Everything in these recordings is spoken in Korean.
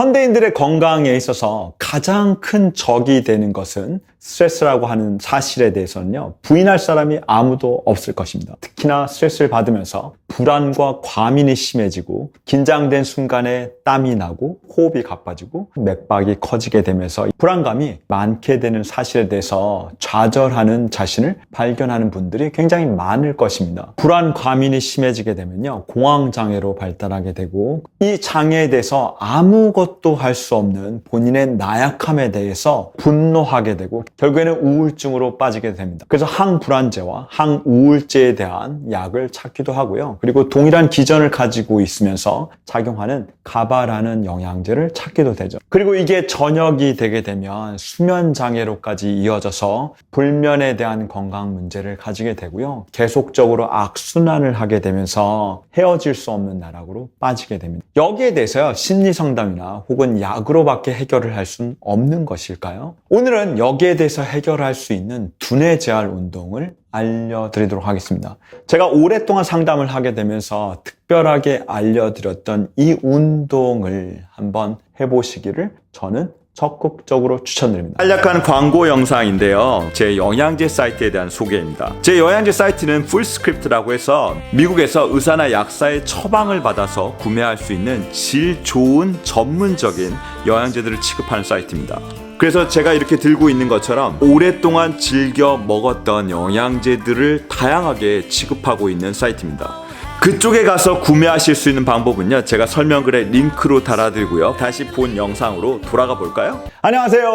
현대인들의 건강에 있어서 가장 큰 적이 되는 것은 스트레스라고 하는 사실에 대해서는요, 부인할 사람이 아무도 없을 것입니다. 특히나 스트레스를 받으면서 불안과 과민이 심해지고, 긴장된 순간에 땀이 나고, 호흡이 가빠지고, 맥박이 커지게 되면서 불안감이 많게 되는 사실에 대해서 좌절하는 자신을 발견하는 분들이 굉장히 많을 것입니다. 불안, 과민이 심해지게 되면요, 공황 장애로 발달하게 되고, 이 장애에 대해서 아무것도 할 수 없는 본인의 나약함에 대해서 분노하게 되고, 결국에는 우울증으로 빠지게 됩니다. 그래서 항불안제와 항우울제에 대한 약을 찾기도 하고요. 그리고 동일한 기전을 가지고 있으면서 작용하는 가바라는 영양제를 찾기도 되죠. 그리고 이게 전역이 되게 되면 수면 장애로까지 이어져서 불면에 대한 건강 문제를 가지게 되고요. 계속적으로 악순환을 하게 되면서 헤어질 수 없는 나락으로 빠지게 됩니다. 여기에 대해서요. 심리 상담이나 혹은 약으로밖에 해결을 할 수는 없는 것일까요? 오늘은 여기에 대해서 해결할 수 있는 두뇌 재활 운동을 알려드리도록 하겠습니다. 제가 오랫동안 상담을 하게 되면서 특별하게 알려드렸던 이 운동을 한번 해보시기를 저는 적극적으로 추천드립니다. 간략한 광고 영상인데요. 제 영양제 사이트에 대한 소개입니다. 제 영양제 사이트는 풀스크립트라고 해서 미국에서 의사나 약사의 처방을 받아서 구매할 수 있는 질 좋은 전문적인 영양제들을 취급하는 사이트입니다. 그래서 제가 이렇게 들고 있는 것처럼 오랫동안 즐겨 먹었던 영양제들을 다양하게 취급하고 있는 사이트입니다. 그쪽에 가서 구매하실 수 있는 방법은요. 제가 설명글에 링크로 달아드리고요. 다시 본 영상으로 돌아가 볼까요? 안녕하세요.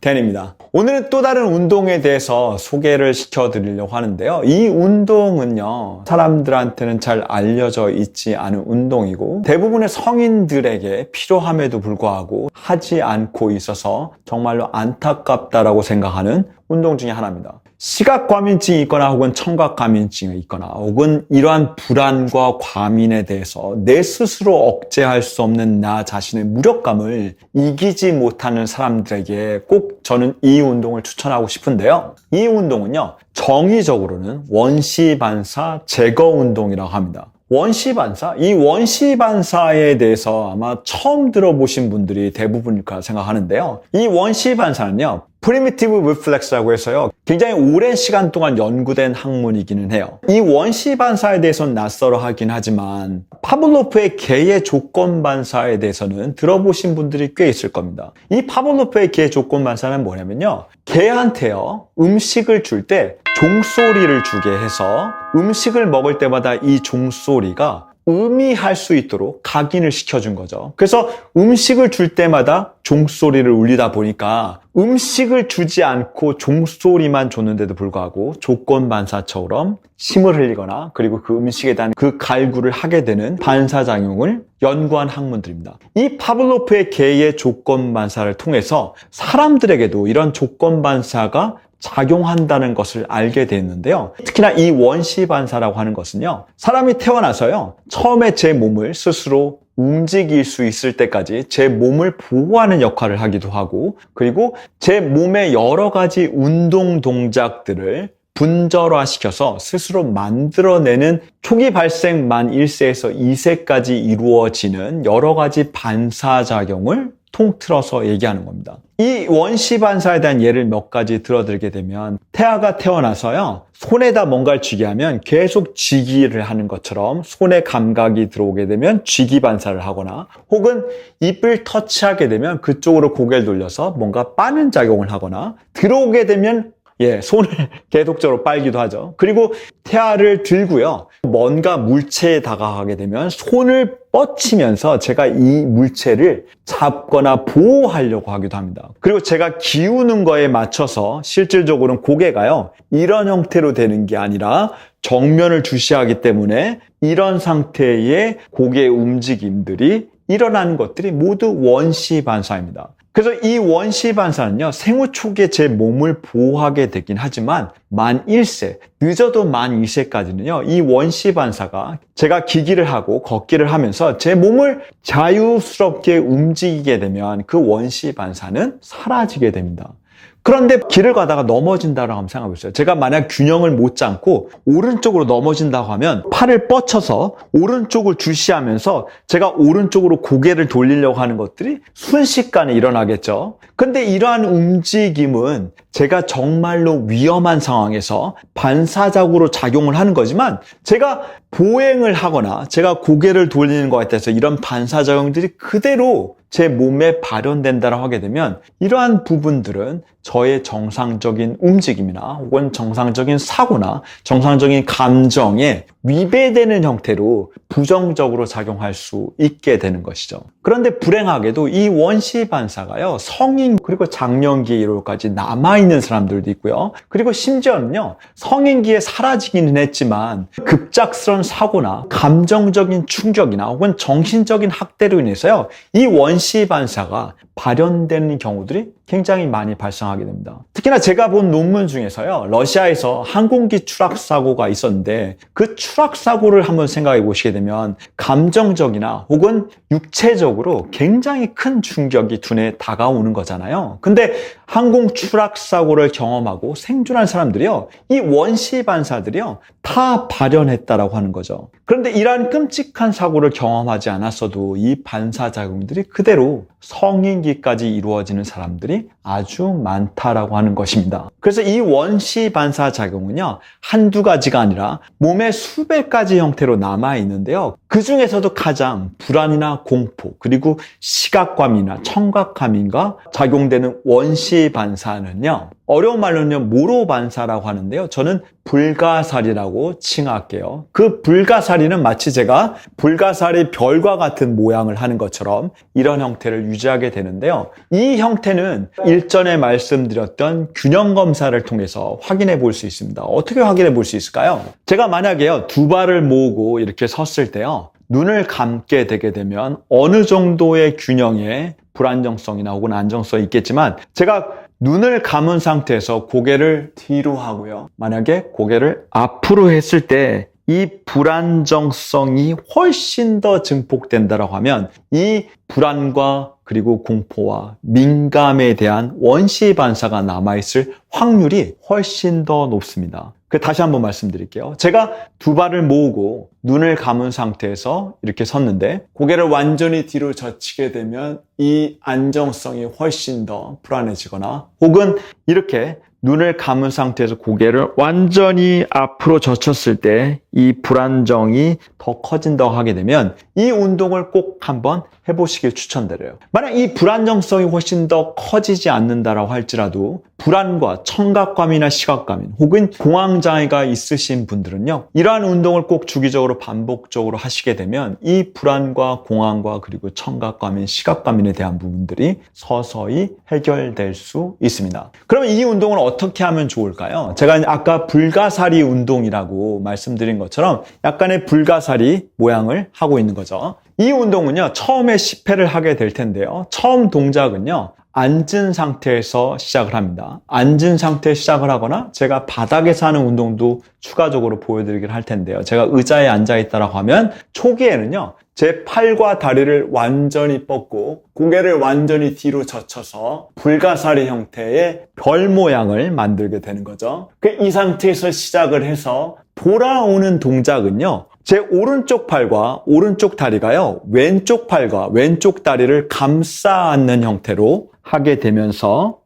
댄입니다. 오늘은 또 다른 운동에 대해서 소개를 시켜드리려고 하는데요. 이 운동은요. 사람들한테는 잘 알려져 있지 않은 운동이고 대부분의 성인들에게 필요함에도 불구하고 하지 않고 있어서 정말로 안타깝다라고 생각하는 운동 중에 하나입니다. 시각 과민증이 있거나 혹은 청각 과민증이 있거나 혹은 이러한 불안과 과민에 대해서 내 스스로 억제할 수 없는 나 자신의 무력감을 이기지 못하는 사람들에게 꼭 저는 이 운동을 추천하고 싶은데요. 이 운동은요, 정의적으로는 원시 반사 제거 운동이라고 합니다. 원시 반사? 이 원시 반사에 대해서 아마 처음 들어보신 분들이 대부분일까 생각하는데요. 이 원시 반사는요, 프리미티브 리플렉스라고 해서요. 굉장히 오랜 시간 동안 연구된 학문이기는 해요. 이 원시 반사에 대해서는 낯설어 하긴 하지만 파블로프의 개의 조건 반사에 대해서는 들어보신 분들이 꽤 있을 겁니다. 이 파블로프의 개 조건 반사는 뭐냐면요. 개한테요. 음식을 줄 때 종소리를 주게 해서 음식을 먹을 때마다 이 종소리가 음이할 수 있도록 각인을 시켜준 거죠. 그래서 음식을 줄 때마다 종소리를 울리다 보니까 음식을 주지 않고 종소리만 줬는데도 불구하고 조건 반사처럼 침을 흘리거나 그리고 그 음식에 대한 그 갈구를 하게 되는 반사작용을 연구한 학문들입니다. 이 파블로프의 개의 조건 반사를 통해서 사람들에게도 이런 조건 반사가 작용한다는 것을 알게 됐는데요. 특히나 이 원시 반사라고 하는 것은요. 사람이 태어나서요. 처음에 제 몸을 스스로 움직일 수 있을 때까지 제 몸을 보호하는 역할을 하기도 하고 그리고 제 몸의 여러 가지 운동 동작들을 분절화시켜서 스스로 만들어내는 초기 발생 만 1세에서 2세까지 이루어지는 여러 가지 반사작용을 통틀어서 얘기하는 겁니다. 이 원시 반사에 대한 예를 몇 가지 들어드리게 되면 태아가 태어나서요 손에다 뭔가를 쥐게 하면 계속 쥐기를 하는 것처럼 손에 감각이 들어오게 되면 쥐기 반사를 하거나 혹은 입을 터치하게 되면 그쪽으로 고개를 돌려서 뭔가 빠는 작용을 하거나 들어오게 되면 예, 손을 계속적으로 빨기도 하죠. 그리고 태아를 들고요. 뭔가 물체에 다가가게 되면 손을 뻗치면서 제가 이 물체를 잡거나 보호하려고 하기도 합니다. 그리고 제가 기우는 거에 맞춰서 실질적으로는 고개가요. 이런 형태로 되는 게 아니라 정면을 주시하기 때문에 이런 상태의 고개 움직임들이 일어나는 것들이 모두 원시 반사입니다. 그래서 이 원시 반사는요, 생후 초기에 제 몸을 보호하게 되긴 하지만 만 1세, 늦어도 만 2세까지는요, 이 원시 반사가 제가 기기를 하고 걷기를 하면서 제 몸을 자유스럽게 움직이게 되면 그 원시 반사는 사라지게 됩니다. 그런데 길을 가다가 넘어진다고 한번 생각해 보세요. 제가 만약 균형을 못 잡고 오른쪽으로 넘어진다고 하면 팔을 뻗쳐서 오른쪽을 주시하면서 제가 오른쪽으로 고개를 돌리려고 하는 것들이 순식간에 일어나겠죠. 근데 이러한 움직임은 제가 정말로 위험한 상황에서 반사적으로 작용을 하는 거지만 제가 보행을 하거나 제가 고개를 돌리는 것 같아서 이런 반사작용들이 그대로 제 몸에 발현된다고 하게 되면 이러한 부분들은 저의 정상적인 움직임이나 혹은 정상적인 사고나 정상적인 감정에 위배되는 형태로 부정적으로 작용할 수 있게 되는 것이죠. 그런데 불행하게도 이 원시 반사가요, 성인 그리고 장년기에 이르기까지 남아있는 사람들도 있고요. 그리고 심지어는요, 성인기에 사라지기는 했지만 급작스러운 사고나 감정적인 충격이나 혹은 정신적인 학대로 인해서요, 이 원시 반사가 발현되는 경우들이 굉장히 많이 발생하게 됩니다. 특히나 제가 본 논문 중에서요, 러시아에서 항공기 추락 사고가 있었는데 그 추락 사고를 한번 생각해 보시게 되면 감정적이나 혹은 육체적으로 굉장히 큰 충격이 두뇌에 다가오는 거잖아요. 근데 항공 추락 사고를 경험하고 생존한 사람들이요, 이 원시 반사들이요, 다 발현했다라고 하는 거죠. 그런데 이러한 끔찍한 사고를 경험하지 않았어도 이 반사 작용들이 그대로 성인기까지 이루어지는 사람들이 아주 많다라고 하는 것입니다. 그래서 이 원시 반사 작용은요, 한두 가지가 아니라 몸의 수백 가지 형태로 남아 있는데요. 그 중에서도 가장 불안이나 공포, 그리고 시각감이나 청각감인가 작용되는 원시 반사는요, 어려운 말로는요, 모로 반사라고 하는데요. 저는 불가사리라고 칭할게요. 그 불가사리는 마치 제가 불가사리 별과 같은 모양을 하는 것처럼 이런 형태를 유지하게 되는데요. 이 형태는 일전에 말씀드렸던 균형 검사를 통해서 확인해 볼 수 있습니다. 어떻게 확인해 볼 수 있을까요? 제가 만약에요, 두 발을 모으고 이렇게 섰을 때요. 눈을 감게 되게 되면 어느 정도의 균형에 불안정성이나 혹은 안정성이 있겠지만 제가 눈을 감은 상태에서 고개를 뒤로 하고요. 만약에 고개를 앞으로 했을 때 이 불안정성이 훨씬 더 증폭된다고 하면 이 불안과 그리고 공포와 민감에 대한 원시 반사가 남아있을 확률이 훨씬 더 높습니다. 그 다시 한번 말씀드릴게요. 제가 두 발을 모으고 눈을 감은 상태에서 이렇게 섰는데 고개를 완전히 뒤로 젖히게 되면 이 안정성이 훨씬 더 불안해지거나 혹은 이렇게 눈을 감은 상태에서 고개를 완전히 앞으로 젖혔을 때 이 불안정이 더 커진다고 하게 되면 이 운동을 꼭 한번 해보시길 추천드려요. 만약 이 불안정성이 훨씬 더 커지지 않는다라고 할지라도 불안과 청각감이나 시각감 혹은 공황장애가 있으신 분들은요. 이러한 운동을 꼭 주기적으로 반복적으로 하시게 되면 이 불안과 공황과 그리고 청각감인 시각감인에 대한 부분들이 서서히 해결될 수 있습니다. 그러면 이 운동을 어떻게 하면 좋을까요? 제가 아까 불가사리 운동이라고 말씀드린 것처럼 약간의 불가사리 모양을 하고 있는 거죠. 이 운동은요, 처음에 10회를 하게 될 텐데요. 처음 동작은요, 앉은 상태에서 시작을 합니다. 앉은 상태에 시작을 하거나 제가 바닥에서 하는 운동도 추가적으로 보여드리긴 할 텐데요. 제가 의자에 앉아 있다라고 하면 초기에는요, 제 팔과 다리를 완전히 뻗고 고개를 완전히 뒤로 젖혀서 불가사리 형태의 별 모양을 만들게 되는 거죠. 그 이 상태에서 시작을 해서 돌아오는 동작은요. 제 오른쪽 팔과 오른쪽 다리가요. 왼쪽 팔과 왼쪽 다리를 감싸 안는 형태로 하게 되면서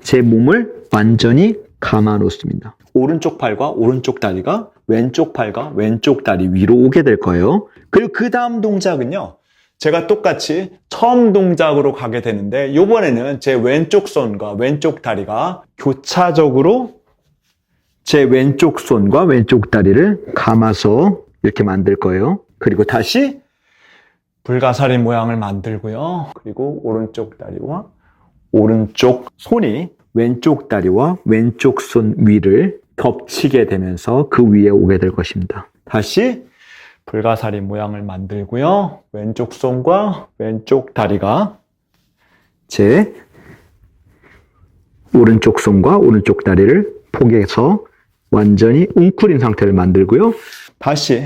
제 몸을 완전히 감아 놓습니다. 오른쪽 팔과 오른쪽 다리가 왼쪽 팔과 왼쪽 다리 위로 오게 될 거예요. 그리고 그 다음 동작은요. 제가 똑같이 처음 동작으로 가게 되는데 이번에는 제 왼쪽 손과 왼쪽 다리가 교차적으로 제 왼쪽 손과 왼쪽 다리를 감아서 이렇게 만들 거예요. 그리고 다시 불가사리 모양을 만들고요. 그리고 오른쪽 다리와 오른쪽 손이 왼쪽 다리와 왼쪽 손 위를 겹치게 되면서 그 위에 오게 될 것입니다. 다시 불가사리 모양을 만들고요. 왼쪽 손과 왼쪽 다리가 제 오른쪽 손과 오른쪽 다리를 포개서 완전히 웅크린 상태를 만들고요. 다시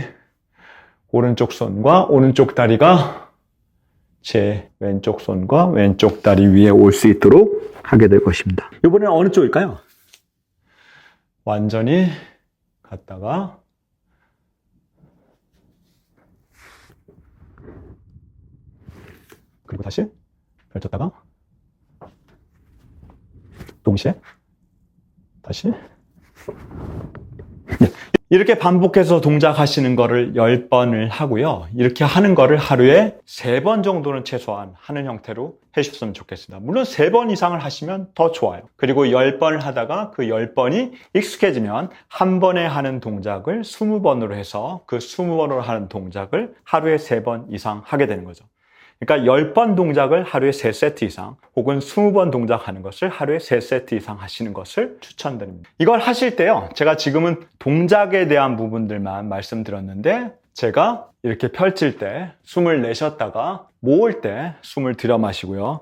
오른쪽 손과 오른쪽 다리가 제 왼쪽 손과 왼쪽 다리 위에 올 수 있도록 하게 될 것입니다. 이번에는 어느 쪽일까요? 완전히 갔다가 그리고 다시 펼쳤다가 동시에 다시 네. 이렇게 반복해서 동작하시는 거를 10번을 하고요. 이렇게 하는 거를 하루에 3번 정도는 최소한 하는 형태로 해주셨으면 좋겠습니다. 물론 3번 이상을 하시면 더 좋아요. 그리고 10번을 하다가 그 10번이 익숙해지면 한 번에 하는 동작을 20번으로 해서 그 20번으로 하는 동작을 하루에 3번 이상 하게 되는 거죠. 그러니까 10번 동작을 하루에 3세트 이상 혹은 20번 동작하는 것을 하루에 3세트 이상 하시는 것을 추천드립니다. 이걸 하실 때요. 제가 지금은 동작에 대한 부분들만 말씀드렸는데 제가 이렇게 펼칠 때 숨을 내쉬었다가 모을 때 숨을 들여 마시고요.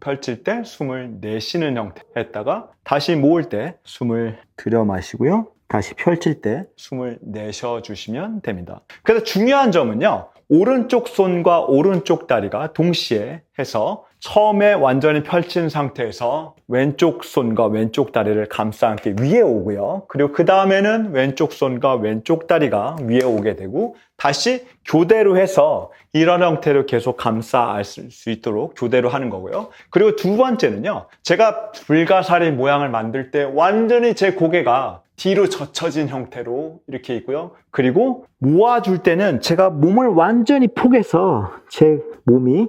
펼칠 때 숨을 내쉬는 형태 했다가 다시 모을 때 숨을 들여 마시고요. 다시 펼칠 때 숨을 내쉬어 주시면 됩니다. 그래서 중요한 점은요. 오른쪽 손과 오른쪽 다리가 동시에 해서 처음에 완전히 펼친 상태에서 왼쪽 손과 왼쪽 다리를 감싸 안게 위에 오고요. 그리고 그 다음에는 왼쪽 손과 왼쪽 다리가 위에 오게 되고 다시 교대로 해서 이런 형태로 계속 감싸 알 수 있도록 교대로 하는 거고요. 그리고 두 번째는요. 제가 불가사리 모양을 만들 때 완전히 제 고개가 뒤로 젖혀진 형태로 이렇게 있고요. 그리고 모아줄 때는 제가 몸을 완전히 포개서 제 몸이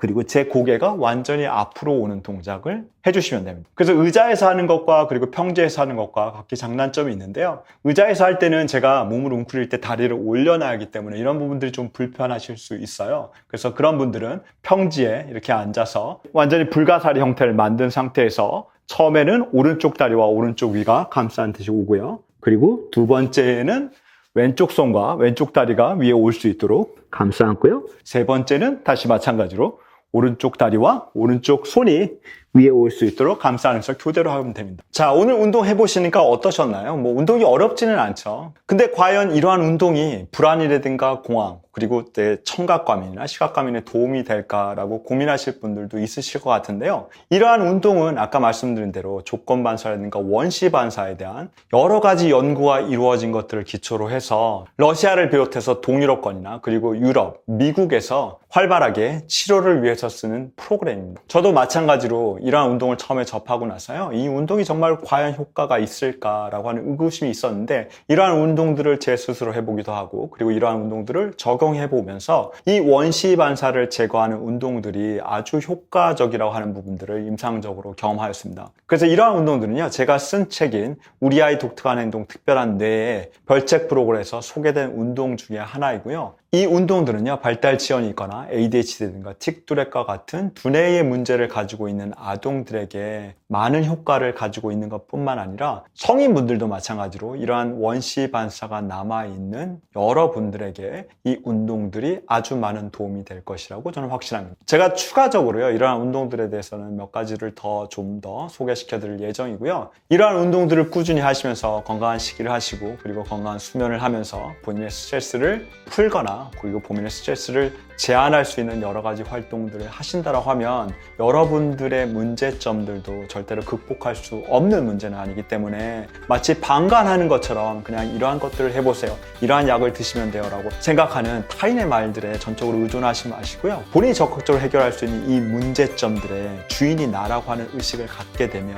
그리고 제 고개가 완전히 앞으로 오는 동작을 해주시면 됩니다. 그래서 의자에서 하는 것과 그리고 평지에서 하는 것과 각기 장단점이 있는데요. 의자에서 할 때는 제가 몸을 웅크릴 때 다리를 올려놔야 하기 때문에 이런 부분들이 좀 불편하실 수 있어요. 그래서 그런 분들은 평지에 이렇게 앉아서 완전히 불가사리 형태를 만든 상태에서 처음에는 오른쪽 다리와 오른쪽 위가 감싼 듯이 오고요. 그리고 두 번째는 왼쪽 손과 왼쪽 다리가 위에 올 수 있도록 감싸 안고요. 세 번째는 다시 마찬가지로 오른쪽 다리와 오른쪽 손이 위에 올 수 있도록 감싸면서 교대로 하면 됩니다. 자, 오늘 운동 해보시니까 어떠셨나요? 뭐, 운동이 어렵지는 않죠. 근데 과연 이러한 운동이 불안이라든가 공황, 그리고 내 청각과민이나 시각과민에 도움이 될까라고 고민하실 분들도 있으실 것 같은데요. 이러한 운동은 아까 말씀드린 대로 조건반사라든가 원시반사에 대한 여러 가지 연구가 이루어진 것들을 기초로 해서 러시아를 비롯해서 동유럽권이나 그리고 유럽, 미국에서 활발하게 치료를 위해서 쓰는 프로그램입니다. 저도 마찬가지로 이러한 운동을 처음에 접하고 나서요. 이 운동이 정말 과연 효과가 있을까라고 하는 의구심이 있었는데 이러한 운동들을 제 스스로 해보기도 하고 그리고 이러한 운동들을 적용해 보면서 이 원시 반사를 제거하는 운동들이 아주 효과적이라고 하는 부분들을 임상적으로 경험하였습니다. 그래서 이러한 운동들은요. 제가 쓴 책인 우리 아이 독특한 행동 특별한 뇌의 별책 프로그램에서 소개된 운동 중에 하나이고요. 이 운동들은요, 발달 지연이 있거나 ADHD든가 틱두렛과 같은 두뇌의 문제를 가지고 있는 아동들에게 많은 효과를 가지고 있는 것 뿐만 아니라 성인분들도 마찬가지로 이러한 원시 반사가 남아있는 여러분들에게 이 운동들이 아주 많은 도움이 될 것이라고 저는 확신합니다. 제가 추가적으로요, 이러한 운동들에 대해서는 몇 가지를 더 좀더 소개시켜 드릴 예정이고요. 이러한 운동들을 꾸준히 하시면서 건강한 식기를 하시고 그리고 건강한 수면을 하면서 본인의 스트레스를 풀거나 그리고 본인의 스트레스를 제한할 수 있는 여러 가지 활동들을 하신다라고 하면 여러분들의 문제점들도 절대로 극복할 수 없는 문제는 아니기 때문에 마치 방관하는 것처럼 그냥 이러한 것들을 해보세요. 이러한 약을 드시면 돼요. 라고 생각하는 타인의 말들에 전적으로 의존하지 마시고요. 본인이 적극적으로 해결할 수 있는 이 문제점들의 주인이 나라고 하는 의식을 갖게 되면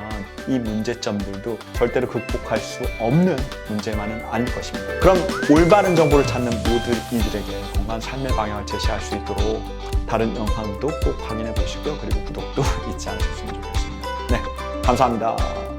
이 문제점들도 절대로 극복할 수 없는 문제만은 아닐 것입니다. 그럼 올바른 정보를 찾는 모든 이들에게 건강한 삶의 방향을 제시할 수 있도록 다른 영상도 꼭 확인해 보시고요. 그리고 구독도 잊지 않으셨으면 좋겠습니다. 네, 감사합니다.